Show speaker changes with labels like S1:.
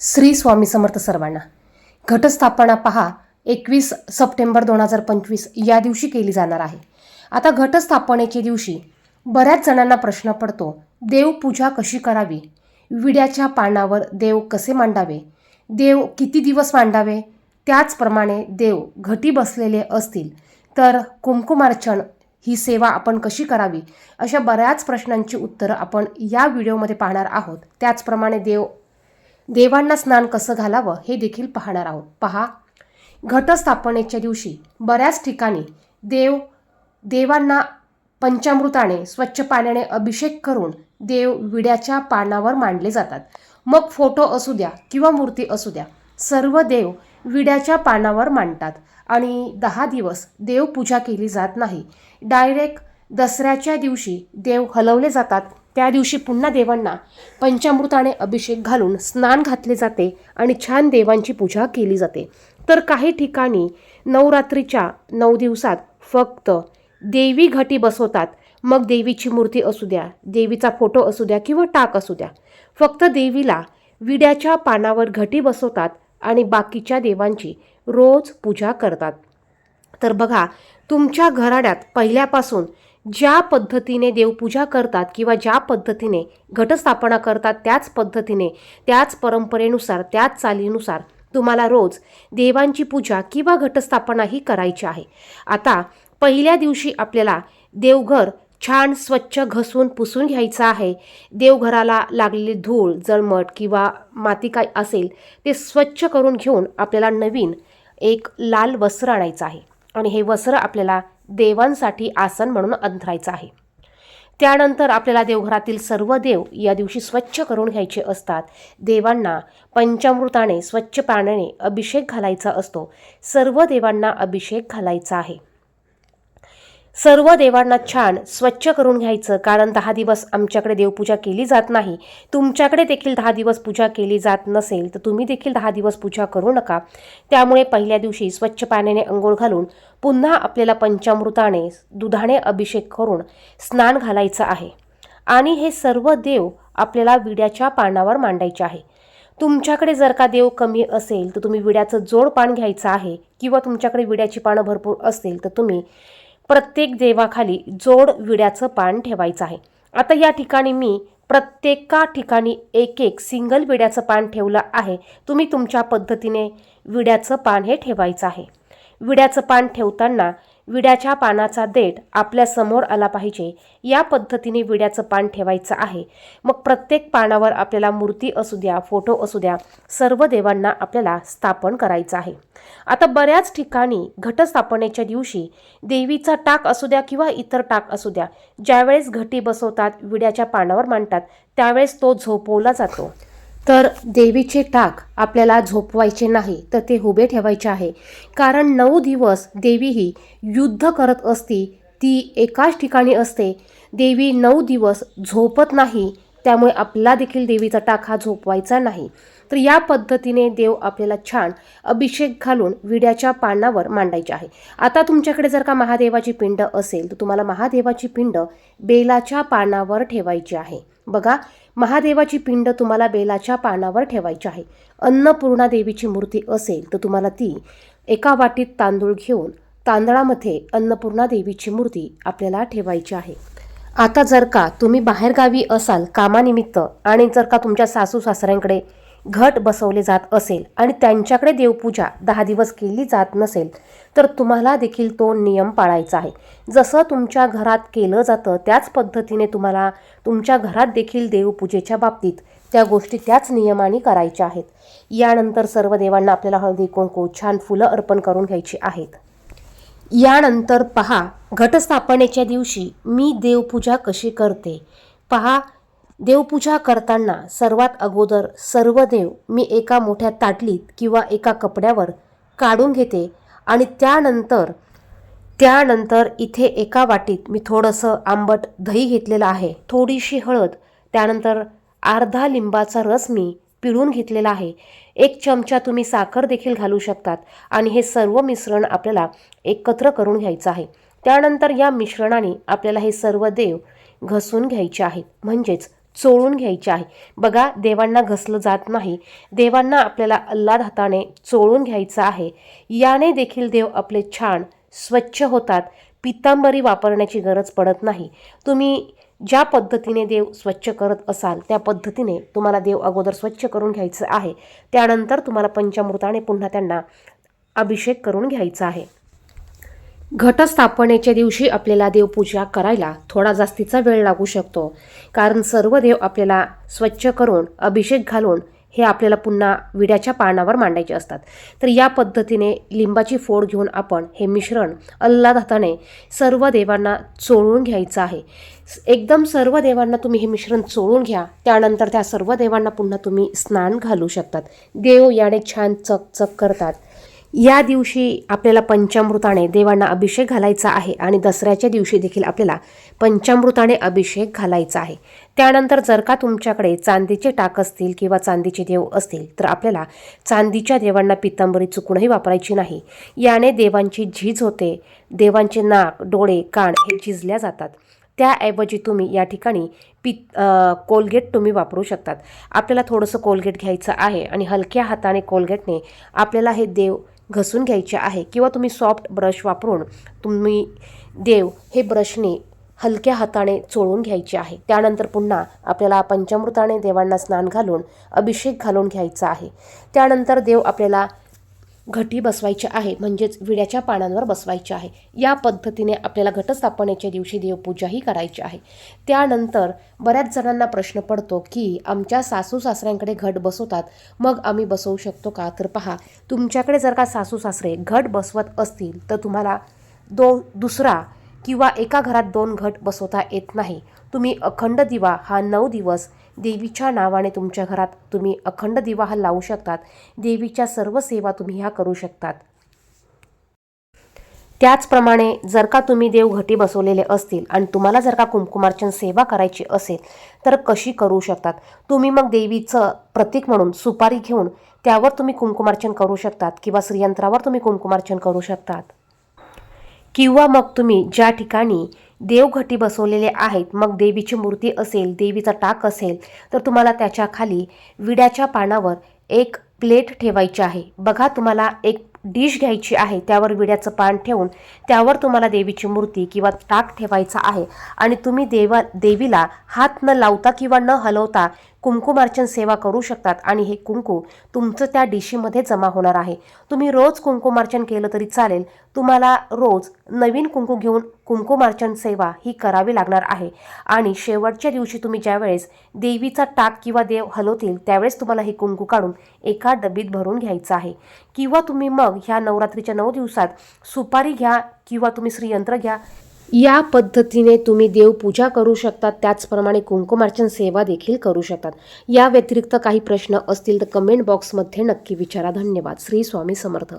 S1: श्री स्वामी समर्थ सर्वांना. घटस्थापना पहा एकवीस सप्टेंबर दोन हजार पंचवीस या दिवशी केली जाणार आहे. आता घटस्थापनेच्या दिवशी बऱ्याच जणांना प्रश्न पडतो देवपूजा कशी करावी? विड्याच्या पानावर देव कसे मांडावे? देव किती दिवस मांडावे? त्याचप्रमाणे देव घटी बसलेले असतील तर कुमकुमार्चन ही सेवा आपण कशी करावी? अशा बऱ्याच प्रश्नांची उत्तरं आपण या व्हिडिओमध्ये पाहणार आहोत. त्याचप्रमाणे देव देवांना स्नान कसं घालावं हे देखील पाहणार आहोत. पहा घटस्थापनेच्या दिवशी बऱ्याच ठिकाणी देव देवांना पंचामृताने स्वच्छ पाण्याने अभिषेक करून देव विड्याच्या पानावर मांडले जातात. मग फोटो असू द्या किंवा मूर्ती असू द्या सर्व देव विड्याच्या पानावर मांडतात आणि दहा दिवस देवपूजा केली जात नाही. डायरेक्ट दसऱ्याच्या दिवशी देव हलवले जातात. त्या दिवशी पुन्हा देवांना पंचामृताने अभिषेक घालून स्नान घातले जाते आणि छान देवांची पूजा केली जाते. तर काही ठिकाणी नवरात्रीच्या नऊ दिवसात फक्त देवी घटी बसवतात मग देवीची मूर्ती असू द्या देवीचा फोटो असू द्या किंवा टाक असू द्या. फक्त देवीला विड्याच्या पानावर घटी बसवतात आणि बाकीच्या देवांची रोज पूजा करतात. तर बघा तुमच्या घराड्यात पहिल्यापासून ज्या पद्धतीने देवपूजा करतात किंवा ज्या पद्धतीने घटस्थापना करतात त्याच पद्धतीने त्याच परंपरेनुसार त्याच चालीनुसार तुम्हाला रोज देवांची पूजा किंवा घटस्थापना ही करायची आहे. आता पहिल्या दिवशी आपल्याला देवघर छान स्वच्छ घसून पुसून घ्यायचं आहे. देवघराला लागलेली धूळ जळमट किंवा माती काय असेल ते स्वच्छ करून घेऊन आपल्याला नवीन एक लाल वस्त्र आणायचं आहे. आणि हे वस्त्र आपल्याला देवांसाठी आसन म्हणून अंथरायचं आहे. त्यानंतर आपल्याला देवघरातील सर्व देव या दिवशी स्वच्छ करून घ्यायचे असतात. देवांना पंचामृताने स्वच्छ पाण्याने अभिषेक घालायचा असतो. सर्व देवांना अभिषेक घालायचा आहे. सर्व देवांना छान स्वच्छ करून घ्यायचं कारण दहा दिवस आमच्याकडे देवपूजा केली जात नाही. तुमच्याकडे देखील दहा दिवस पूजा केली जात नसेल तर तुम्ही देखील दहा दिवस पूजा करू नका. त्यामुळे पहिल्या दिवशी स्वच्छ पाण्याने अंघोळ घालून पुन्हा आपल्याला पंचामृताने दुधाने अभिषेक करून स्नान घालायचं आहे. आणि हे सर्व देव आपल्याला विड्याच्या पानावर मांडायचे आहे. तुमच्याकडे जर का देव कमी असेल तर तुम्ही विड्याचं जोड पान घ्यायचं आहे किंवा तुमच्याकडे विड्याची पानं भरपूर असतील तर तुम्ही प्रत्येक देवाखाली जोड विड्याचं पान ठेवायचं आहे. आता या ठिकाणी मी प्रत्येका ठिकाणी एक एक सिंगल विड्याचं पान ठेवलं आहे. तुम्ही तुमच्या पद्धतीने विड्याचं पान हे ठेवायचं आहे. विड्याचं पान ठेवताना विड्याच्या पानाचा देठ आपल्यासमोर आला पाहिजे. या पद्धतीने विड्याचं पान ठेवायचं आहे. मग प्रत्येक पानावर आपल्याला मूर्ती असू द्या फोटो असू द्या सर्व देवांना आपल्याला स्थापन करायचं आहे. आता बऱ्याच ठिकाणी घटस्थापनेच्या दिवशी देवीचा टाक असू द्या किंवा इतर टाक असू द्या ज्यावेळेस घटी बसवतात विड्याच्या पानावर मांडतात त्यावेळेस तो झोपवला जातो. तर देवीचे टाक आपल्याला झोपवायचे नाही तर ते उभे ठेवायचे आहे. कारण नऊ दिवस देवी ही युद्ध करत असती ती एकाच ठिकाणी असते. देवी नऊ दिवस झोपत नाही त्यामुळे आपला देखील देवीचा टाक हा झोपवायचा नाही. तर या पद्धतीने देव आपल्याला छान अभिषेक घालून विड्याच्या पानावर मांडायचे आहे. आता तुमच्याकडे जर का महादेवाची पिंड असेल तर तुम्हाला महादेवाची पिंड बेलाच्या पानावर ठेवायची आहे. बघा महादेवाची पिंड तुम्हाला बेलाच्या पानावर ठेवायची आहे. अन्नपूर्णा देवीची मूर्ती असेल तर तुम्हाला ती एका वाटीत तांदूळ घेऊन तांदळामध्ये अन्नपूर्णा देवीची मूर्ती आपल्याला ठेवायची आहे. आता जर का तुम्ही बाहेरगावी असाल कामानिमित्त आणि जर का तुमच्या सासू सासऱ्यांकडे घट बसवले जात असेल आणि त्यांच्याकडे देवपूजा दहा दिवस केली जात नसेल तर तुम्हाला देखील तो नियम पाळायचा आहे. जसं तुमच्या घरात केलं जातं त्याच पद्धतीने तुम्हाला तुमच्या घरात देखील देवपूजेच्या बाबतीत त्या गोष्टी त्याच नियमाने करायच्या आहेत. यानंतर सर्व देवांना आपल्याला हळदी कुंकू छान फुलं अर्पण करून घ्यायची आहेत. यानंतर पहा घटस्थापनेच्या दिवशी मी देवपूजा कशी करते? पहा देवपूजा करताना सर्वात अगोदर सर्व देव मी एका मोठ्या ताटलीत किंवा एका कपड्यावर काढून घेते आणि त्यानंतर त्यानंतर इथे एका वाटीत मी थोडंसं आंबट दही घेतलेलं आहे थोडीशी हळद त्यानंतर अर्धा लिंबाचा रस मी पिळून घेतलेला आहे. एक चमचा तुम्ही साखर देखील घालू शकतात आणि हे सर्व मिश्रण आपल्याला एकत्र करून घ्यायचं आहे. त्यानंतर या मिश्रणाने आपल्याला हे सर्व देव घसून घ्यायचे आहेत म्हणजेच चोळून घ्यायची आहे. बघा देवांना घसलं जात नाही. देवांना आपल्याला अल्लाद हाताने चोळून घ्यायचं आहे. याने देखील देव आपले छान स्वच्छ होतात. पितांबरी वापरण्याची गरज पडत नाही. तुम्ही ज्या पद्धतीने देव स्वच्छ करत असाल त्या पद्धतीने तुम्हाला देव अगोदर स्वच्छ करून घ्यायचं आहे. त्यानंतर तुम्हाला पंचामृताने पुन्हा त्यांना अभिषेक करून घ्यायचा आहे. घटस्थापनेच्या दिवशी आपल्याला देवपूजा करायला थोडा जास्तीचा वेळ लागू शकतो. कारण सर्व देव आपल्याला स्वच्छ करून अभिषेक घालून हे आपल्याला पुन्हा विड्याच्या पानावर मांडायचे असतात. तर या पद्धतीने लिंबाची फोड घेऊन आपण हे मिश्रण अल्लाद हाताने सर्व देवांना चोळून घ्यायचं आहे. एकदम सर्व देवांना तुम्ही हे मिश्रण चोळून घ्या. त्यानंतर त्या सर्व देवांना पुन्हा तुम्ही स्नान घालू शकतात. देव याने छान चकचक करतात. या दिवशी आपल्याला पंचामृताने देवांना अभिषेक घालायचा आहे आणि दसऱ्याच्या दिवशी देखील आपल्याला पंचामृताने अभिषेक घालायचा आहे. त्यानंतर जर का तुमच्याकडे चांदीचे टाक असतील किंवा चांदीचे देव असतील तर आपल्याला चांदीच्या देवांना पितांबरी चुकूनही वापरायची नाही. याने देवांची झीज होते देवांचे नाक डोळे कान हे झिजल्या जातात. त्याऐवजी तुम्ही या ठिकाणी पि कोलगेट तुम्ही वापरू शकतात. आपल्याला थोडंसं कोलगेट घ्यायचं आहे आणि हलक्या हाताने कोलगेटने आपल्याला हे देव घसून घ्यायचे आहे किंवा तुम्ही सॉफ्ट ब्रश वापरून तुम्ही देव हे ब्रशने हलक्या हाताने चोळून घ्यायचे आहे. त्यानंतर पुन्हा आपल्याला पंचामृताने देवांना स्नान घालून अभिषेक घालून घ्यायचा आहे. त्यानंतर देव आपल्याला घटी बसवायचे आहे म्हणजेच विड्याच्या पानांवर बसवायचे आहे. या पद्धतीने आपल्याला घटस्थापनेच्या दिवशी देवपूजाही करायची आहे. त्यानंतर बऱ्याच जणांना प्रश्न पडतो की आमच्या सासू सासऱ्यांकडे घट बसवतात मग आम्ही बसवू शकतो का? तर पहा तुमच्याकडे जर का सासू सासरे घट बसवत असतील तर तुम्हाला दो दुसरा किंवा एका घरात दोन घट बसवता येत नाही. तुम्ही अखंड दिवा हा नऊ दिवस देवीच्या नावाने तुमच्या घरात तुम्ही अखंड दिवा हा लावू शकतात. देवीच्या सर्व सेवा तुम्ही ह्या करू शकतात. त्याचप्रमाणे जर का तुम्ही देव घटी बसवलेले असतील आणि तुम्हाला जर का कुंकुमार्चन सेवा करायची असेल तर कशी करू शकतात? तुम्ही मग देवीचं प्रतीक म्हणून सुपारी घेऊन त्यावर तुम्ही कुंकुमार्चन करू शकतात किंवा श्रीयंत्रावर तुम्ही कुंकुमार्चन करू शकतात. किंवा मग तुम्ही ज्या ठिकाणी देवघटी बसवलेले आहेत मग देवीची मूर्ती असेल देवीचा टाक असेल तर तुम्हाला त्याच्याखाली विड्याच्या पानावर एक प्लेट ठेवायची आहे. बघा तुम्हाला एक डिश घ्यायची आहे त्यावर विड्याचं पान ठेवून त्यावर तुम्हाला देवीची मूर्ती किंवा टाक ठेवायचा आहे. आणि तुम्ही देवा देवीला हात न लावता किंवा न हलवता कुंकुमार्चन सेवा करू शकतात आणि हे कुंकू तुमचं त्या डिशीमध्ये जमा होणार आहे. तुम्ही रोज कुंकुमार्चन केलं तरी चालेल. तुम्हाला रोज नवीन कुंकू घेऊन कुंकुमार्चन सेवा ही करावी लागणार आहे. आणि शेवटच्या दिवशी तुम्ही ज्यावेळेस देवीचा टाक किंवा देव हलवतील त्यावेळेस तुम्हाला हे कुंकू काढून एका डबीत भरून घ्यायचं आहे. किंवा तुम्ही मग ह्या नवरात्रीच्या नऊ दिवसात सुपारी घ्या किंवा तुम्ही श्रीयंत्र घ्या. या पद्धतीने तुम्ही देवपूजा करू शकतात. त्याचप्रमाणे कुंकुमार्चन सेवा देखील करू शकतात. या व्यतिरिक्त काही प्रश्न असतील तर कमेंट बॉक्समध्ये नक्की विचारा. धन्यवाद. श्री स्वामी समर्थ.